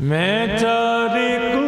ਮੈਂ ਚਾਰੇ ਕੁੰਡਾ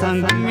三班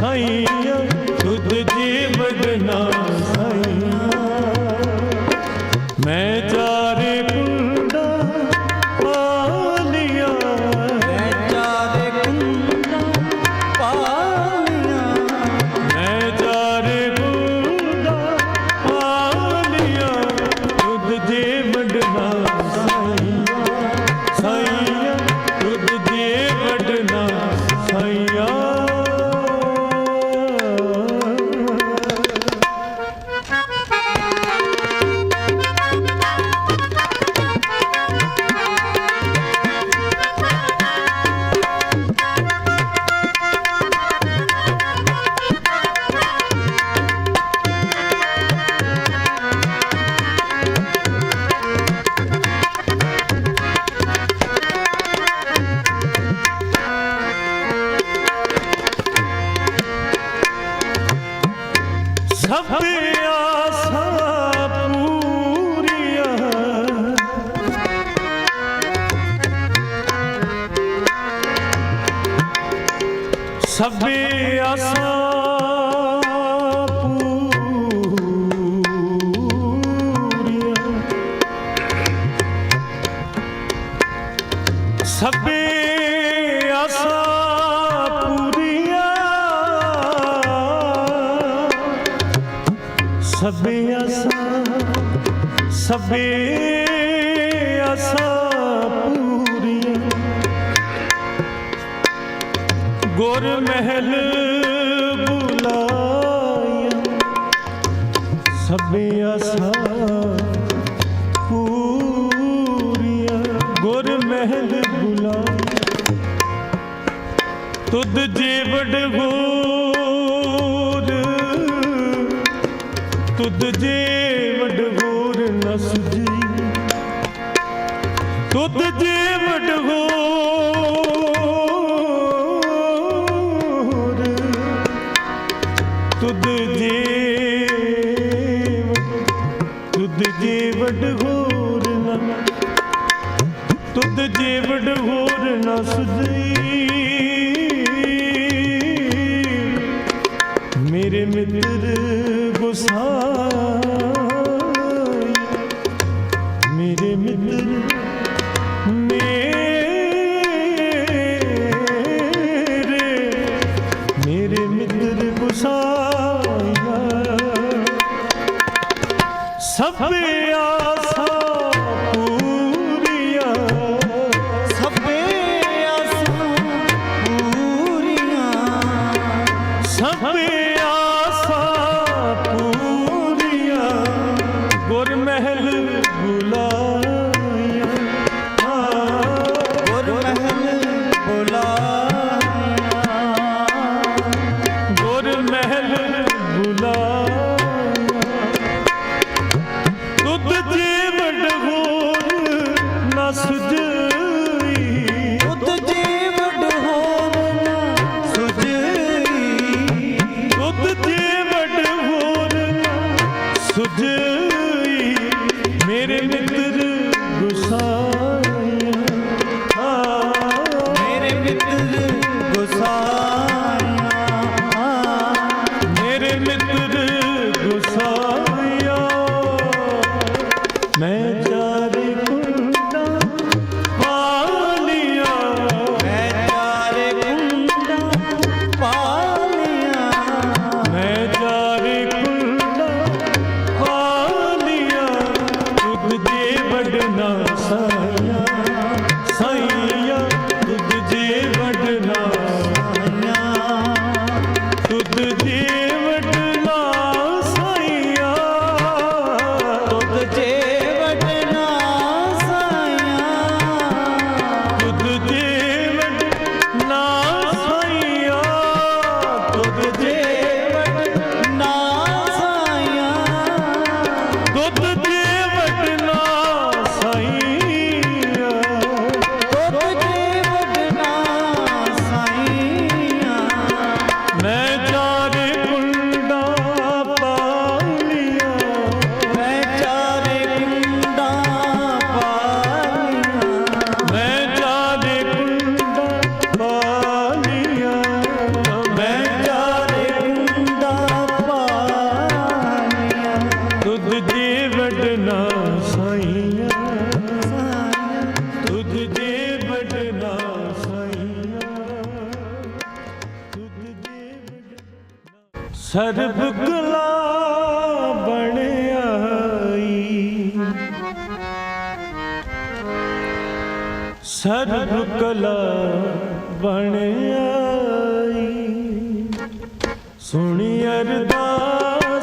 সাই ਬੇਅਸਾ ਪੂਰੀਆਂ। ਗੁਰ ਮਹਿਲ ਬੁਲਾਇਆ। ਆਸਾ ਪੂਰੀਆਂ। ਗੁਰ ਮਹਿਲ ਬੁਲਾਇਆ। ਤੁਧ ਜੀਵੜ ਜੀ ਦੁੱਧ ਜੀਵ ਡਗੋਰ ਤੁਧ ਜੀਵ ਤੁਧ ਜੀਵ ਡਗੋਰ ਨਾ। ਦੁੱਧ ਜੀਵ ਡਗੋਰ ਨਾ ਸੁਜੀ ਮੇਰੇ ਮਿੱਤਰ ਗੁਸਾ ਵਸਾਇਆ ਸਭਿਆ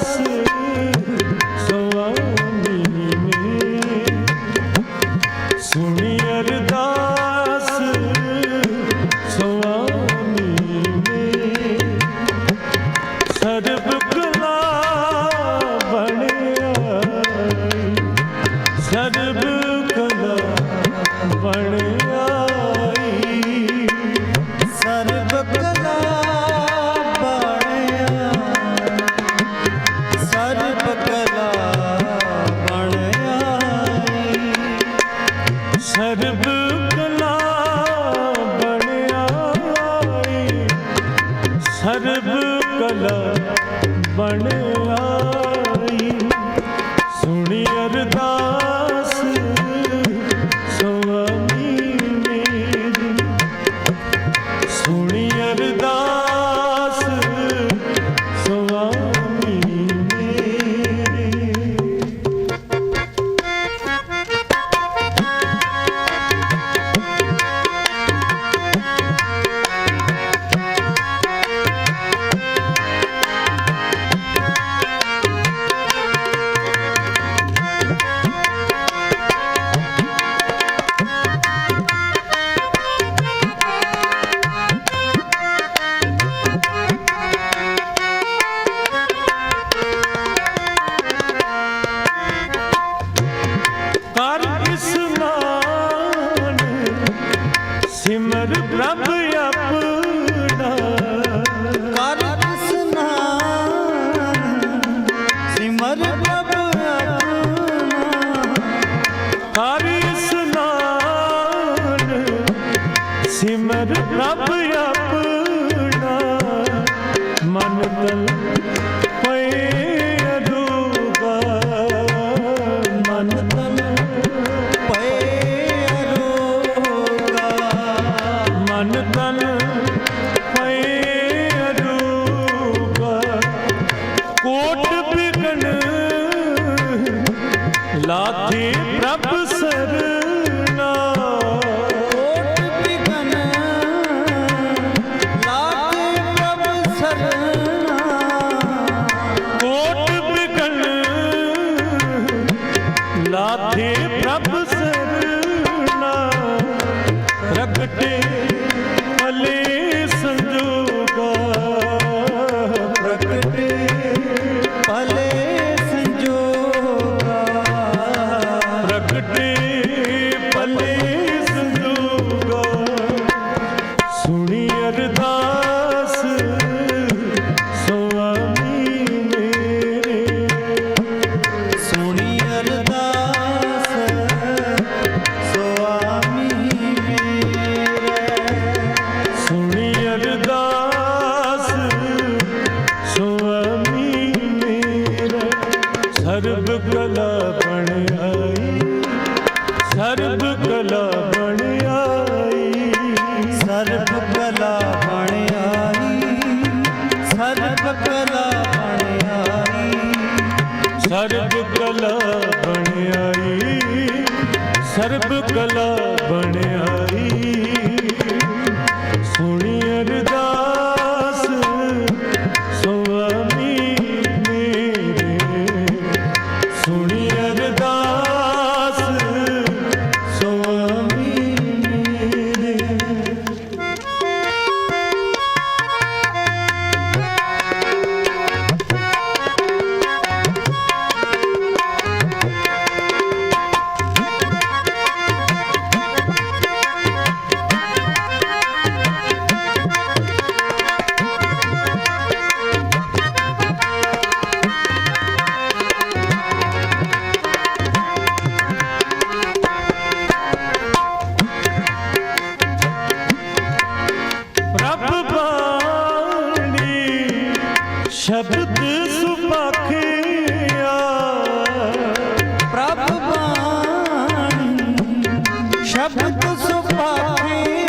sleep. துணியதுதான் शब्द सुपारी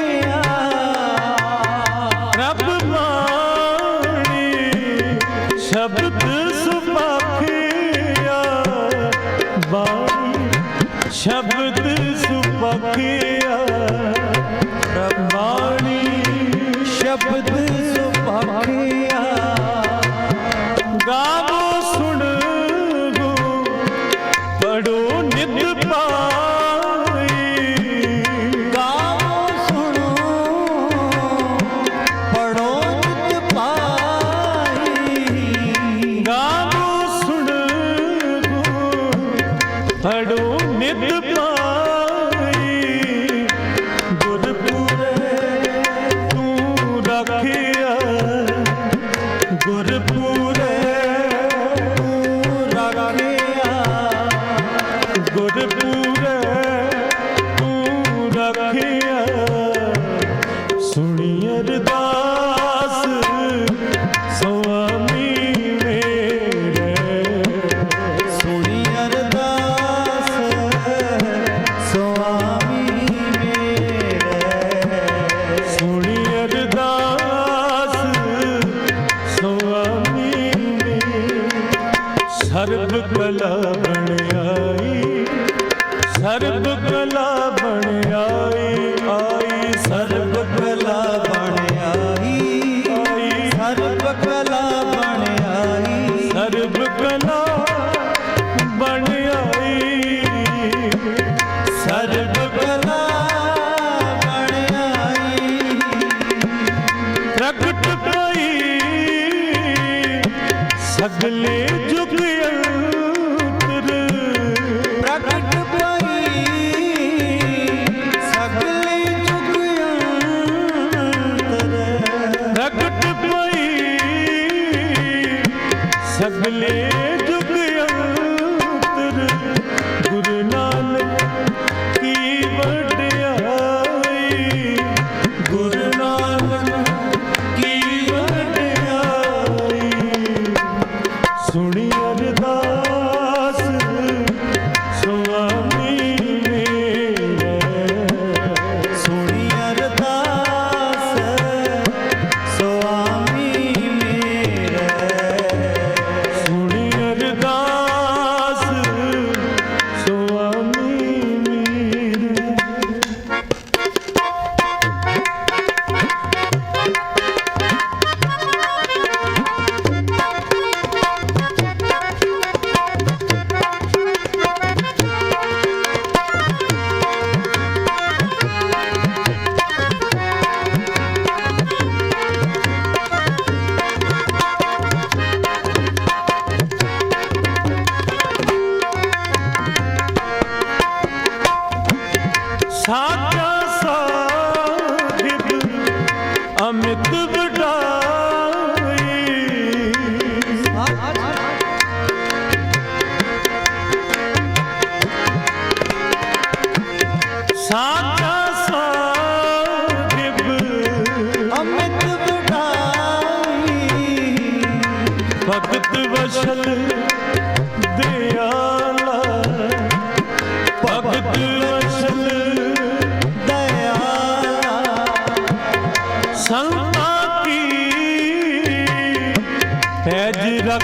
Janine.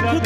love, love.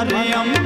हरे अम्मा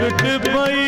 விட்டு போய்